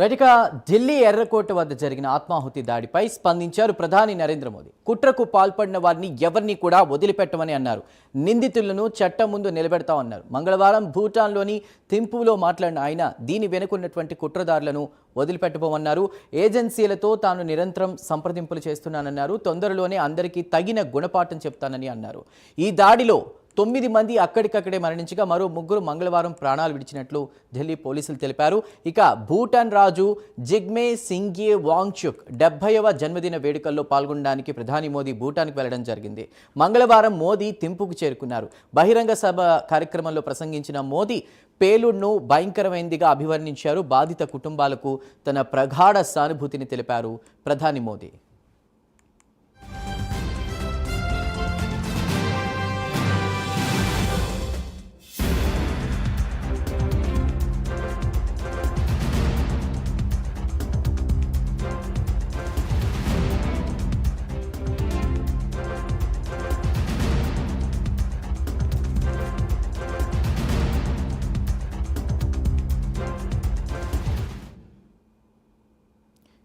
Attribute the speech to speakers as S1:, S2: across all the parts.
S1: Right Delhi ఎర్రకోట వద్ద జరిగిన ఆత్మాహుతి దాడిపై స్పందించారు ప్రధాని నరేంద్ర మోదీ. కుట్రకు పాల్పడిన వారిని ఎవరిని కూడా వదిలిపెట్టమని అన్నారు. నిందితులను చట్టం ముందు నిలబెడతామన్నారు మంగళవారం భూటాన్లోని థింపులో మాట్లాడిన ఆయన దీని వెనుకున్నటువంటి కుట్రదారులను వదిలిపెట్టబోమన్నారు. ఏజెన్సీలతో తాను నిరంతరం సంప్రదింపులు చేస్తున్నానన్నారు. తొందరలోనే అందరికీ తగిన గుణపాఠం చెప్తానని అన్నారు. ఈ దాడిలో తొమ్మిది మంది అక్కడికక్కడే మరణించగా మరో ముగ్గురు మంగళవారం ప్రాణాలు విడిచినట్లు ఢిల్లీ పోలీసులు తెలిపారు. ఇక భూటాన్ రాజు జిగ్మే సింగ్యే వాంగ్చుక్ డెబ్బైవ జన్మదిన వేడుకల్లో పాల్గొనడానికి ప్రధాని మోదీ భూటాన్కి వెళ్ళడం జరిగింది. మంగళవారం మోదీ తింపుకు చేరుకున్నారు. బహిరంగ సభ కార్యక్రమంలో ప్రసంగించిన మోదీ పేలుడ్ను భయంకరమైనదిగా అభివర్ణించారు. బాధిత కుటుంబాలకు తన ప్రగాఢ సానుభూతిని తెలిపారు ప్రధాని మోదీ.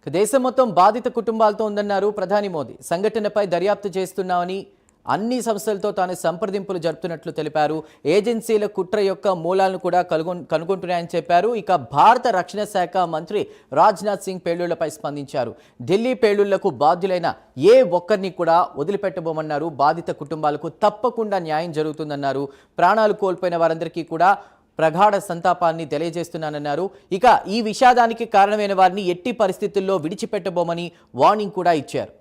S1: దేశం మొత్తం బాధిత కుటుంబాలతో ఉందన్నారు ప్రధాని మోదీ. సంఘటనపై దర్యాప్తు చేస్తున్నామని అన్ని సంస్థలతో తాను సంప్రదింపులు జరుపుతున్నట్లు తెలిపారు. ఏజెన్సీల కుట్ర యొక్క మూలాలను కూడా కనుగొ కనుగొంటున్నాయని చెప్పారు. ఇక భారత రక్షణ శాఖ మంత్రి రాజ్నాథ్ సింగ్ పేలుళ్ళపై స్పందించారు. ఢిల్లీ పేలుళ్ళకు బాధ్యులైన ఏ ఒక్కరిని కూడా వదిలిపెట్టబోమన్నారు. బాధిత కుటుంబాలకు తప్పకుండా న్యాయం జరుగుతుందన్నారు. ప్రాణాలు కోల్పోయిన వారందరికీ కూడా ప్రగాఢ సంతాపాన్ని తెలియజేస్తున్నానన్నారు. ఇక ఈ విషాదానికి కారణమైన వారిని ఎట్టి పరిస్థితుల్లో విడిచిపెట్టబోమని వార్నింగ్ కూడా ఇచ్చారు.